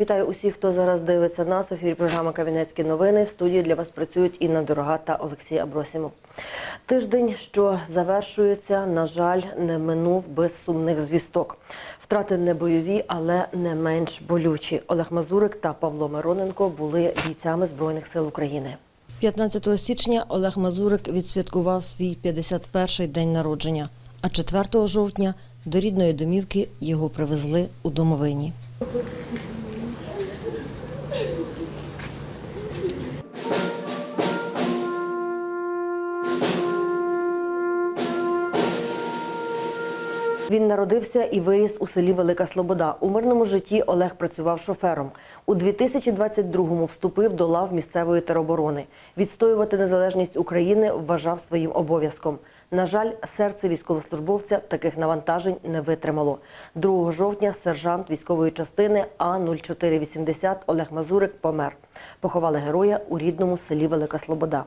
Вітаю усіх, хто зараз дивиться нас. В ефірі програма Кабінецькі новини. В студії для вас працюють Інна Дорога та Олексій Абросімов. Тиждень, що завершується, на жаль, не минув без сумних звісток. Втрати не бойові, але не менш болючі. Олег Мазурик та Павло Мироненко були бійцями Збройних сил України. 15 січня Олег Мазурик відсвяткував свій 51-й день народження, а 4 жовтня до рідної домівки його привезли у домовині. Він народився і виріс у селі Велика Слобода. У мирному житті Олег працював шофером. У 2022-му вступив до лав місцевої тероборони. Відстоювати незалежність України вважав своїм обов'язком. На жаль, серце військовослужбовця таких навантажень не витримало. 2 жовтня сержант військової частини А 0480 Олег Мазурик помер. Поховали героя у рідному селі Велика Слобода.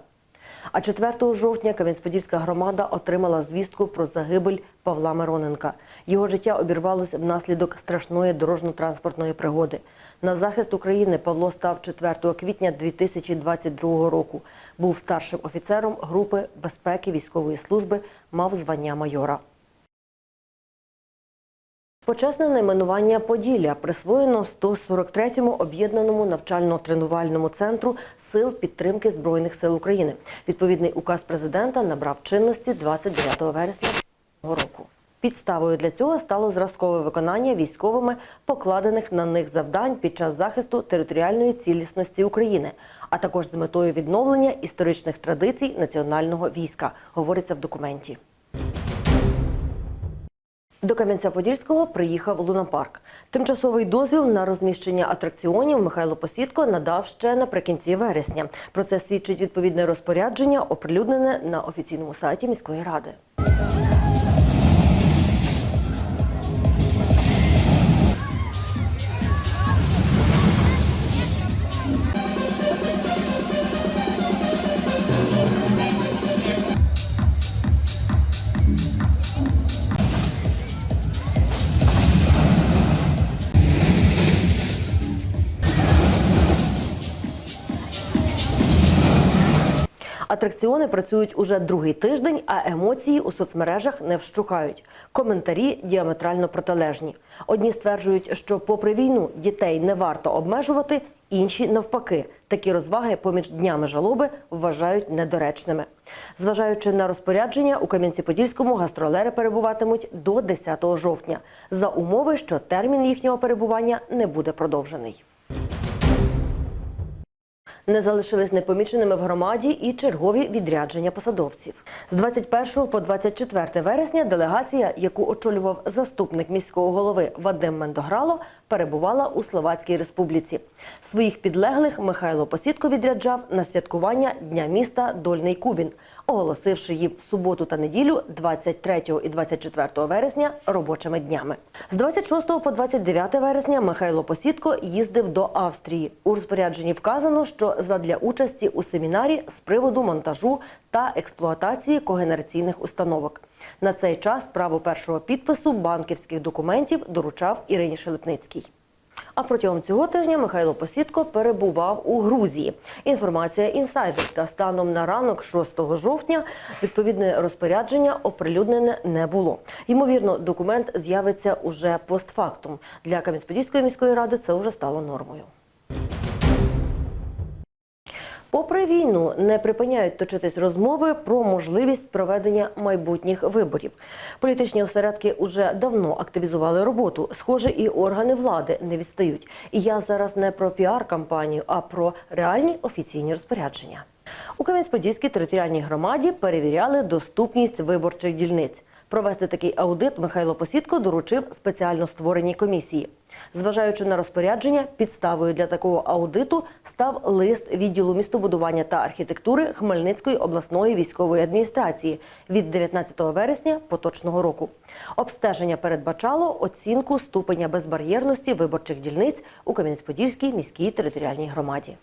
А 4 жовтня Кам'янець-Подільська громада отримала звістку про загибель Павла Мироненка. Його життя обірвалося внаслідок страшної дорожньо-транспортної пригоди. На захист України Павло став 4 квітня 2022 року. Був старшим офіцером групи безпеки військової служби, мав звання майора. Почесне найменування Поділля присвоєно 143-му об'єднаному навчально-тренувальному центру сил підтримки Збройних сил України. Відповідний указ президента набрав чинності 29 вересня року. Підставою для цього стало зразкове виконання військовими покладених на них завдань під час захисту територіальної цілісності України, а також з метою відновлення історичних традицій національного війська, говориться в документі. До Кам'янця-Подільського приїхав лунапарк. Тимчасовий дозвіл на розміщення атракціонів Михайло Посідко надав ще наприкінці вересня. Про це свідчить відповідне розпорядження, оприлюднене на офіційному сайті міської ради. Атракціони працюють уже другий тиждень, а емоції у соцмережах не вщухають. Коментарі діаметрально протилежні. Одні стверджують, що попри війну дітей не варто обмежувати, інші навпаки. Такі розваги поміж днями жалоби вважають недоречними. Зважаючи на розпорядження, у Кам'янці-Подільському гастролери перебуватимуть до 10 жовтня за умови, що термін їхнього перебування не буде продовжений. Не залишились непоміченими в громаді і чергові відрядження посадовців. З 21 по 24 вересня делегація, яку очолював заступник міського голови Вадим Мендограло, перебувала у Словацькій Республіці. Своїх підлеглих Михайло Посідко відряджав на святкування Дня міста Дольний Кубін, оголосивши їм суботу та неділю 23 і 24 вересня робочими днями. З 26 по 29 вересня Михайло Посідко їздив до Австрії. У розпорядженні вказано, що задля участі у семінарі з приводу монтажу та експлуатації когенераційних установок. На цей час право першого підпису банківських документів доручав Ірині Шелепницькій. А протягом цього тижня Михайло Посідко перебував у Грузії. Інформація інсайдерська станом на ранок 6 жовтня відповідне розпорядження оприлюднене не було. Ймовірно, документ з'явиться уже постфактум. Для Кам'янець-Подільської міської ради це вже стало нормою. Попри війну не припиняють точитись розмови про можливість проведення майбутніх виборів. Політичні осередки уже давно активізували роботу. Схоже, і органи влади не відстають. І я зараз не про піар-кампанію, а про реальні офіційні розпорядження. У Кам'янець-Подільській територіальній громаді перевіряли доступність виборчих дільниць. Провести такий аудит Михайло Посідко доручив спеціально створеній комісії. Зважаючи на розпорядження, підставою для такого аудиту став лист відділу містобудування та архітектури Хмельницької обласної військової адміністрації від 19 вересня поточного року. Обстеження передбачало оцінку ступеня безбар'єрності виборчих дільниць у Кам'янець-Подільській міській територіальній громаді.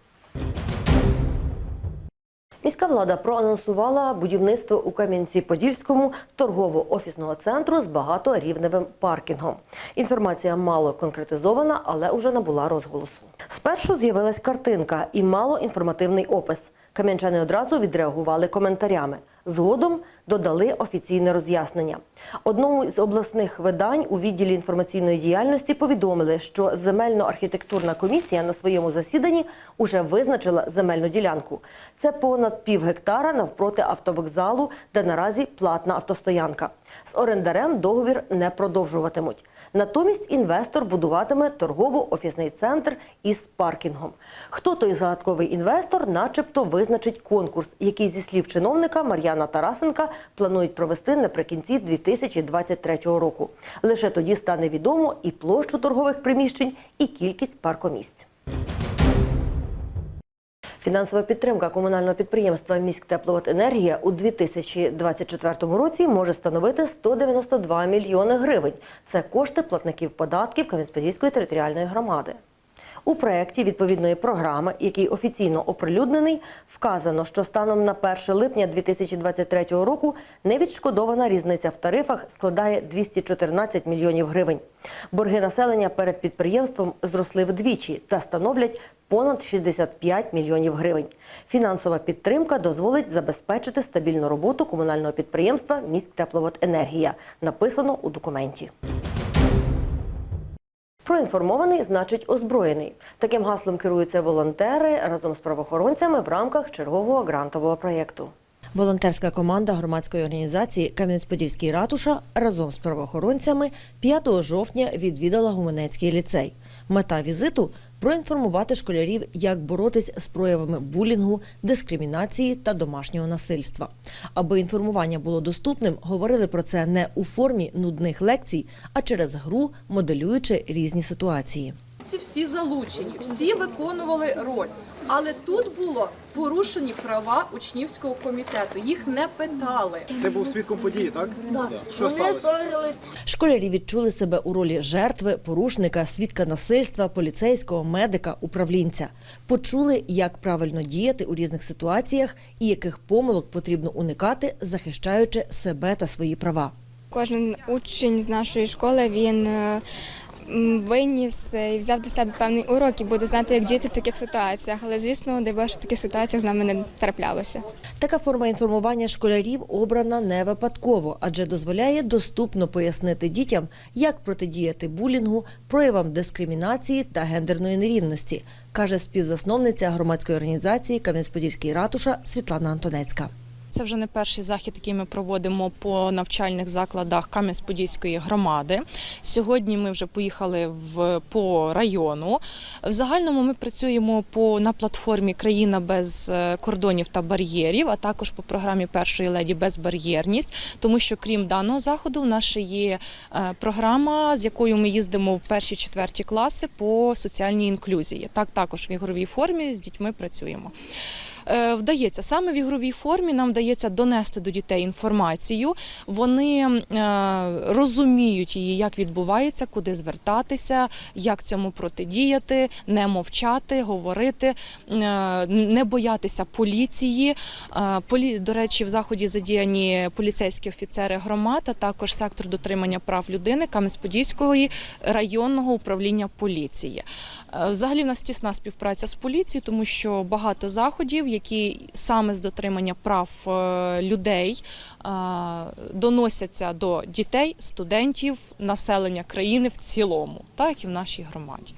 Міська влада проанонсувала будівництво у Кам'янці-Подільському торгово-офісного центру з багаторівневим паркінгом. Інформація мало конкретизована, але уже набула розголосу. Спершу з'явилась картинка і мало інформативний опис. Кам'янчани одразу відреагували коментарями. Згодом додали офіційне роз'яснення. Одному з обласних видань у відділі інформаційної діяльності повідомили, що земельно-архітектурна комісія на своєму засіданні уже визначила земельну ділянку. Це понад пів гектара навпроти автовокзалу, де наразі платна автостоянка. З орендарем договір не продовжуватимуть. Натомість інвестор будуватиме торгово-офісний центр із паркінгом. Хто той загадковий інвестор, начебто визначить конкурс, який зі слів чиновника Мар'яна Тарасенка планують провести наприкінці 2023 року. Лише тоді стане відомо і площу торгових приміщень, і кількість паркомісць. Фінансова підтримка комунального підприємства «Міськтепловоденергія» у 2024 році може становити 192 мільйони гривень. Це кошти платників податків Кам'янець-Подільської територіальної громади. У проєкті відповідної програми, який офіційно оприлюднений, вказано, що станом на 1 липня 2023 року невідшкодована різниця в тарифах складає 214 мільйонів гривень. Борги населення перед підприємством зросли вдвічі та становлять понад 65 мільйонів гривень. Фінансова підтримка дозволить забезпечити стабільну роботу комунального підприємства «Міськтепловоденергія», написано у документі. Проінформований значить озброєний. Таким гаслом керуються волонтери разом з правоохоронцями в рамках чергового грантового проєкту. Волонтерська команда громадської організації Кам'янець-Подільський ратуша разом з правоохоронцями 5 жовтня відвідала гуменецький ліцей. Мета візиту проінформувати школярів, як боротись з проявами булінгу, дискримінації та домашнього насильства. Аби інформування було доступним, говорили про це не у формі нудних лекцій, а через гру, моделюючи різні ситуації. Ці всі залучені, всі виконували роль. Але тут було порушені права учнівського комітету. Їх не питали. Ти був свідком події, так? Так, Що вони сталося? Школярі відчули себе у ролі жертви, порушника, свідка насильства, поліцейського, медика, управлінця. Почули, як правильно діяти у різних ситуаціях і яких помилок потрібно уникати, захищаючи себе та свої права. Кожен учень з нашої школи він е, виніс е, і взяв для себе певний урок і буде знати, як діяти в таких ситуаціях. Але звісно, дай Боже, в таких ситуаціях з нами не траплялося. Така форма інформування школярів обрана не випадково, адже дозволяє доступно пояснити дітям, як протидіяти булінгу, проявам дискримінації та гендерної нерівності, каже співзасновниця громадської організації Кам'янець-Подільський ратуша Світлана Антонецька. Це вже не перший захід, який ми проводимо по навчальних закладах Кам'янець-Подільської громади. Сьогодні ми вже поїхали в по району. В загальному ми працюємо по на платформі Країна без е, кордонів та бар'єрів, а також по програмі першої леді безбар'єрність, тому що крім даного заходу, в нас ще є е, програма, з якою ми їздимо в перші четверті класи по соціальній інклюзії. Так, також в ігровій формі з дітьми працюємо. Е, Вдається саме в ігровій формі, нам вдається донести до дітей інформацію. Вони е, розуміють її, як відбувається, куди звертатися, як цьому протидіяти, не мовчати, говорити, е, не боятися поліції. Полі... До речі, в заході задіяні поліцейські офіцери громад, а також сектор дотримання прав людини Кам'янець-Подільського районного управління поліції. Взагалі в нас тісна співпраця з поліцією, тому що багато заходів, які саме з дотримання прав е, людей е, доносяться до дітей, студентів, населення країни в цілому, так і в нашій громаді.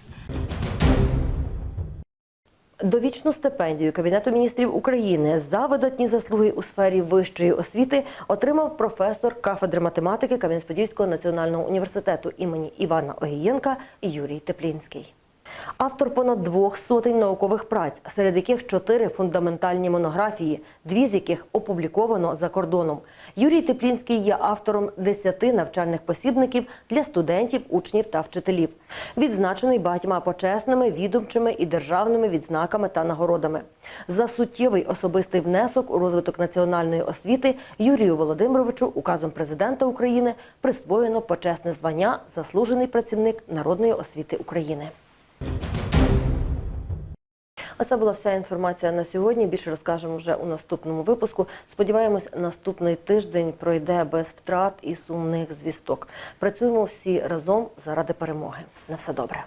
Довічну стипендію Кабінету міністрів України за видатні заслуги у сфері вищої освіти отримав професор кафедри математики Кам'янець-Подільського національного університету імені Івана Огієнка Юрій Теплінський. Автор понад двох сотень наукових праць, серед яких чотири фундаментальні монографії, дві з яких опубліковано за кордоном. Юрій Теплінський є автором десяти навчальних посібників для студентів, учнів та вчителів. Відзначений багатьма почесними, відомчими і державними відзнаками та нагородами. За суттєвий особистий внесок у розвиток національної освіти Юрію Володимировичу указом президента України присвоєно почесне звання Заслужений працівник народної освіти України. Це була вся інформація на сьогодні. Більше розкажемо вже у наступному випуску. Сподіваємось, наступний тиждень пройде без втрат і сумних звісток. Працюємо всі разом заради перемоги. На все добре.